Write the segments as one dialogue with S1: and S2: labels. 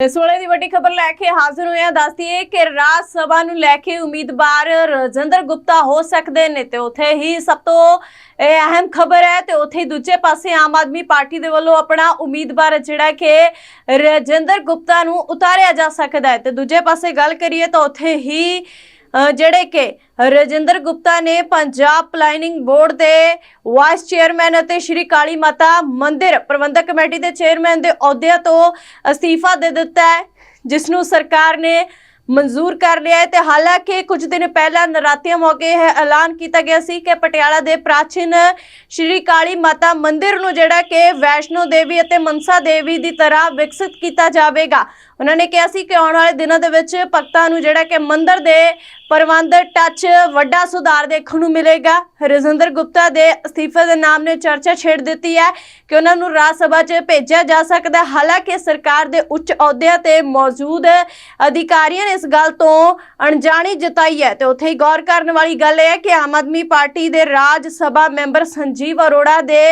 S1: ਇਸ ਵੇਲੇ ਦੀ ਵੱਡੀ ਖਬਰ ਲੈ ਕੇ ਹਾਜ਼ਰ ਹੋਏ ਹਾਂ। ਦੱਸਦੀ ਹੈ ਕਿ ਰਾਜ ਸਭਾ ਨੂੰ ਲੈ ਕੇ ਉਮੀਦਵਾਰ ਰਜਿੰਦਰ ਗੁਪਤਾ ਹੋ ਸਕਦੇ ਨੇ ਤੇ ਉਥੇ ਹੀ ਸਭ ਤੋਂ ਇਹ ਅਹਿਮ ਖਬਰ ਹੈ ਤੇ ਉਥੇ ਦੂਜੇ ਪਾਸੇ ਆਮ ਆਦਮੀ ਪਾਰਟੀ ਦੇ ਵੱਲੋਂ ਆਪਣਾ ਉਮੀਦਵਾਰ ਜਿਹੜਾ ਕਿ ਰਜਿੰਦਰ ਗੁਪਤਾ ਨੂੰ ਉਤਾਰਿਆ ਜਾ ਸਕਦਾ ਹੈ। ਤੇ ਦੂਜੇ ਪਾਸੇ ਗੱਲ ਕਰੀਏ ਤਾਂ ਉਥੇ ਹੀ ਜਿਹੜੇ ਕਿ ਰਜਿੰਦਰ ਗੁਪਤਾ ਨੇ ਪੰਜਾਬ ਪਲਾਈਨਿੰਗ ਬੋਰਡ ਦੇ ਵਾਈਸ ਚੇਅਰਮੈਨ ਅਤੇ ਸ਼੍ਰੀ ਕਾਲੀ ਮਾਤਾ ਮੰਦਿਰ ਪ੍ਰਬੰਧਕ ਕਮੇਟੀ ਦੇ ਚੇਅਰਮੈਨ ਦੇ ਅਹੁਦਿਆਂ ਤੋਂ ਅਸਤੀਫਾ ਦੇ ਦਿੱਤਾ ਹੈ, ਜਿਸ ਨੂੰ ਸਰਕਾਰ ਨੇ ਮਨਜ਼ੂਰ ਕਰ ਲਿਆ ਹੈ ਤੇ ਹਾਲਾਂਕਿ ਕੁਝ ਦਿਨ ਪਹਿਲਾਂ ਨਰਾਤਿਆਂ ਮੌਕੇ ਇਹ ਐਲਾਨ ਕੀਤਾ ਗਿਆ ਸੀ ਕਿ ਪਟਿਆਲਾ ਦੇ ਪ੍ਰਾਚੀਨ ਸ਼੍ਰੀ ਕਾਲੀ ਮਾਤਾ ਮੰਦਿਰ ਨੂੰ ਜਿਹੜਾ ਕਿ ਵੈਸ਼ਨੋ ਦੇਵੀ ਅਤੇ ਮਨਸਾ ਦੇਵੀ ਦੀ ਤਰ੍ਹਾਂ ਵਿਕਸਿਤ ਕੀਤਾ ਜਾਵੇਗਾ। ਉਹਨਾਂ ਨੇ ਕਿਹਾ ਸੀ ਕਿ ਆਉਣ ਵਾਲੇ ਦਿਨਾਂ ਦੇ ਵਿੱਚ ਭਗਤਾਂ ਨੂੰ ਜਿਹੜਾ ਕਿ ਮੰਦਿਰ ਦੇ ਪ੍ਰਬੰਧ ਟੱਚ ਵੱਡਾ ਸੁਧਾਰ ਦੇਖਣ ਨੂੰ ਮਿਲੇਗਾ। ਰਜਿੰਦਰ ਗੁਪਤਾ ਦੇ ਅਸਤੀਫੇ ਦੇ ਨਾਮ ਨੇ ਚਰਚਾ ਛੇੜ ਦਿੱਤੀ ਹੈ ਕਿ ਉਹਨਾਂ ਨੂੰ ਰਾਜ ਸਭਾ 'ਚ ਭੇਜਿਆ ਜਾ ਸਕਦਾ ਹਾਲਾਂਕਿ ਸਰਕਾਰ ਦੇ ਉੱਚ ਅਹੁਦਿਆਂ ਤੇ ਮੌਜੂਦ ਅਧਿਕਾਰੀਆਂ ਨੇ ਇਸ ਗੱਲ ਤੋਂ ਅਣਜਾਣੀ ਜਤਾਈ ਹੈ ਤੇ ਉੱਥੇ ਹੀ ਗੌਰ ਕਰਨ ਵਾਲੀ ਗੱਲ ਇਹ ਹੈ ਕਿ ਆਮ ਆਦਮੀ ਪਾਰਟੀ ਦੇ ਰਾਜ ਸਭਾ ਮੈਂਬਰ ਸੰਜੀਵ ਅਰੋੜਾ ਦੇ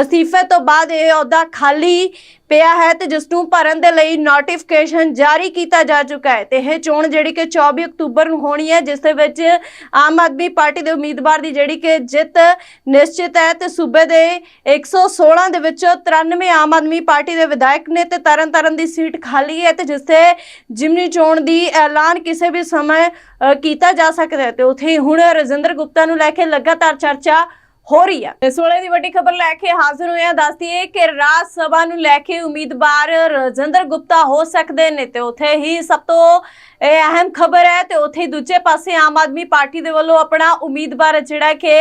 S1: ਅਸਤੀਫੇ ਤੋਂ ਬਾਅਦ ਇਹ ਅਹੁਦਾ ਖਾਲੀ ਪਿਆ ਹੈ ਤੇ ਜਿਸ ਨੂੰ ਭਰਨ ਦੇ ਲਈ ਨੋਟੀਫਿਕੇਸ਼ਨ ਜਾਰੀ ਕੀਤਾ ਜਾ ਚੁੱਕਾ ਹੈ ਤੇ ਇਹ ਚੋਣ ਜਿਹੜੀ ਕਿ 24 ਅਕਤੂਬਰ ਨੂੰ ਹੋਣੀ ਹੈ, ਜਿਸ ਦੇ ਵਿੱਚ ਆਮ ਆਦਮੀ ਪਾਰਟੀ ਦੇ ਉਮੀਦਵਾਰ ਦੀ ਜਿਹੜੀ ਕਿ ਜਿੱਤ ਨਿਸ਼ਚਿਤ ਹੈ ਤੇ ਸੂਬੇ ਦੇ 116 ਦੇ ਵਿੱਚੋਂ 93 ਆਮ ਆਦਮੀ ਪਾਰਟੀ ਦੇ ਵਿਧਾਇਕ ਨੇ ਤੇ ਤਰਨਤਾਰਨ ਦੀ ਸੀਟ ਖਾਲੀ ਹੈ ਤੇ ਜਿੱਥੇ ਜਿਮਨੀ ਚੋਣ ਦੀ ਐਲਾਨ ਕਿਸੇ ਵੀ ਸਮੇਂ ਕੀਤਾ ਜਾ ਸਕਦਾ ਹੈ ਤੇ ਉੱਥੇ ਹੁਣ ਰਜਿੰਦਰ ਗੁਪਤਾ ਨੂੰ ਲੈ ਕੇ ਲਗਾਤਾਰ ਚਰਚਾ ਹੋ ਰਹੀ ਹੈ ਇਸ ਵੇਲੇ ਦੀ ਵੱਡੀ ਖਬਰ ਲੈ ਕੇ ਹਾਜ਼ਰ ਹੋਏ ਦੱਸਦੀ ਹੈ ਕਿ ਰਾਜ ਸਭਾ ਨੂੰ ਲੈ ਕੇ ਉਮੀਦਵਾਰ ਰਜਿੰਦਰ ਗੁਪਤਾ ਹੋ ਸਕਦੇ ਨੇ ਤੇ ਉਥੇ ਹੀ ਸਭ ਤੋਂ ਇਹ ਅਹਿਮ ਖਬਰ ਹੈ ਤੇ ਉਥੇ ਹੀ ਦੂਜੇ ਪਾਸੇ ਆਮ ਆਦਮੀ ਪਾਰਟੀ ਦੇ ਵੱਲੋਂ ਆਪਣਾ ਉਮੀਦਵਾਰ ਜਿਹੜਾ ਕਿ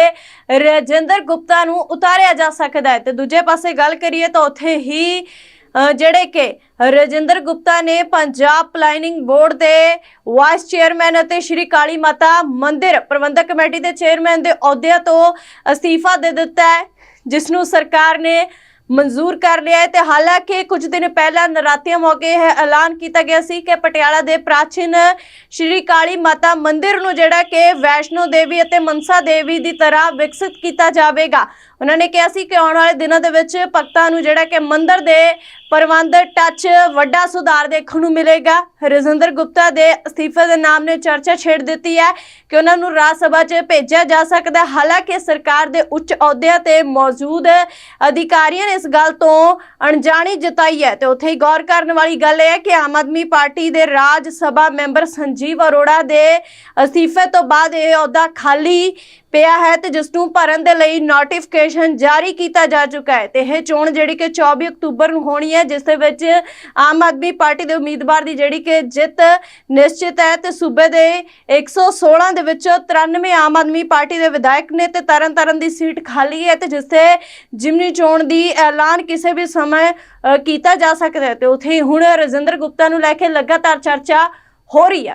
S1: ਰਜਿੰਦਰ ਗੁਪਤਾ ਨੂੰ ਉਤਾਰਿਆ ਜਾ ਸਕਦਾ ਹੈ। ਤੇ ਦੂਜੇ ਪਾਸੇ ਗੱਲ ਕਰੀਏ ਤਾਂ ਉਥੇ ਹੀ ਜਿਹੜੇ ਕਿ ਰਜਿੰਦਰ ਗੁਪਤਾ ਨੇ ਪੰਜਾਬ ਪਲਾਨਿੰਗ ਬੋਰਡ ਦੇ ਵਾਈਸ ਚੇਅਰਮੈਨ ਅਤੇ ਸ਼੍ਰੀ ਕਾਲੀ ਮਾਤਾ ਮੰਦਿਰ ਪ੍ਰਬੰਧਕ ਕਮੇਟੀ ਦੇ ਚੇਅਰਮੈਨ ਦੇ ਅਹੁਦਿਆਂ ਤੋਂ ਅਸਤੀਫਾ ਦੇ ਦਿੱਤਾ ਹੈ, ਜਿਸ ਨੂੰ ਸਰਕਾਰ ਨੇ ਮਨਜ਼ੂਰ ਕਰ ਲਿਆ ਹੈ ਤੇ ਹਾਲਾਂਕਿ ਕੁਝ ਦਿਨ ਪਹਿਲਾਂ ਨਰਾਤਿਆਂ ਮੌਕੇ ਇਹ ਐਲਾਨ ਕੀਤਾ ਗਿਆ ਸੀ ਕਿ ਪਟਿਆਲਾ ਦੇ ਪ੍ਰਾਚੀਨ ਸ਼੍ਰੀ ਕਾਲੀ ਮਾਤਾ ਮੰਦਿਰ ਨੂੰ ਜਿਹੜਾ ਕਿ ਵੈਸ਼ਨੋ ਦੇਵੀ ਅਤੇ ਮਨਸਾ ਦੇਵੀ ਦੀ ਤਰ੍ਹਾਂ ਵਿਕਸਿਤ ਕੀਤਾ ਜਾਵੇਗਾ। ਉਹਨਾਂ ਨੇ ਕਿਹਾ ਸੀ ਕਿ ਆਉਣ ਵਾਲੇ ਦਿਨਾਂ ਦੇ ਵਿੱਚ ਭਗਤਾਂ ਨੂੰ ਜਿਹੜਾ ਕਿ ਮੰਦਿਰ ਦੇ ਪ੍ਰਬੰਧ ਟੱਚ ਵੱਡਾ ਸੁਧਾਰ ਦੇਖਣ ਨੂੰ ਮਿਲੇਗਾ ਰਜਿੰਦਰ ਗੁਪਤਾ ਦੇ ਅਸਤੀਫੇ ਦੇ ਨਾਮ ਨੇ ਚਰਚਾ ਛੇੜ ਦਿੱਤੀ ਹੈ ਕਿ ਉਹਨਾਂ ਨੂੰ ਰਾਜ ਸਭਾ 'ਚ ਭੇਜਿਆ ਜਾ ਸਕਦਾ ਹੈ। ਹਾਲਾਂਕਿ ਸਰਕਾਰ ਦੇ ਉੱਚ ਅਹੁਦਿਆਂ ਤੇ ਮੌਜੂਦ ਅਧਿਕਾਰੀਆਂ ਨੇ ਇਸ ਗੱਲ ਤੋਂ ਅਣਜਾਣੀ ਜਤਾਈ ਹੈ ਤੇ ਉੱਥੇ ਹੀ ਗੌਰ ਕਰਨ ਵਾਲੀ ਗੱਲ ਇਹ ਹੈ ਕਿ ਆਮ ਆਦਮੀ ਪਾਰਟੀ ਦੇ ਰਾਜ ਸਭਾ ਮੈਂਬਰ ਸੰਜੀਵ ਅਰੋੜਾ ਦੇ ਅਸਤੀਫੇ ਤੋਂ ਬਾਅਦ ਇਹ ਅਹੁਦਾ ਖਾਲੀ ਪਿਆ ਹੈ ਤੇ ਜਿਸ ਨੂੰ ਭਰਨ ਦੇ ਲਈ ਨੋਟੀਫਿਕੇਸ਼ਨ ਜਾਰੀ ਕੀਤਾ ਜਾ ਚੁੱਕਾ ਹੈ ਤੇ ਇਹ ਚੋਣ ਜਿਹੜੀ ਕਿ 24 ਅਕਤੂਬਰ ਨੂੰ ਹੋਣੀ ਹੈ, ਜਿਸ ਦੇ ਵਿੱਚ ਆਮ ਆਦਮੀ ਪਾਰਟੀ ਦੇ ਉਮੀਦਵਾਰ ਦੀ ਜਿਹੜੀ ਕਿ ਜਿੱਤ ਨਿਸ਼ਚਿਤ ਹੈ ਤੇ ਸੂਬੇ ਦੇ 116 ਦੇ ਵਿੱਚੋਂ 93 ਆਮ ਆਦਮੀ ਪਾਰਟੀ ਦੇ ਵਿਧਾਇਕ ਨੇ ਤੇ ਤਰਨਤਾਰਨ ਦੀ ਸੀਟ ਖਾਲੀ ਹੈ ਤੇ ਜਿਸ ਤੇ ਜਿਮਨੀ ਚੋਣ ਦੀ ਐਲਾਨ ਕਿਸੇ ਵੀ ਸਮੇਂ ਕੀਤਾ ਜਾ ਸਕਦਾ ਹੈ ਤੇ ਉੱਥੇ ਹੀ ਹੁਣ ਰਜਿੰਦਰ ਗੁਪਤਾ ਨੂੰ ਲੈ ਕੇ ਲਗਾਤਾਰ ਚਰਚਾ ਹੋ ਰਹੀ ਹੈ।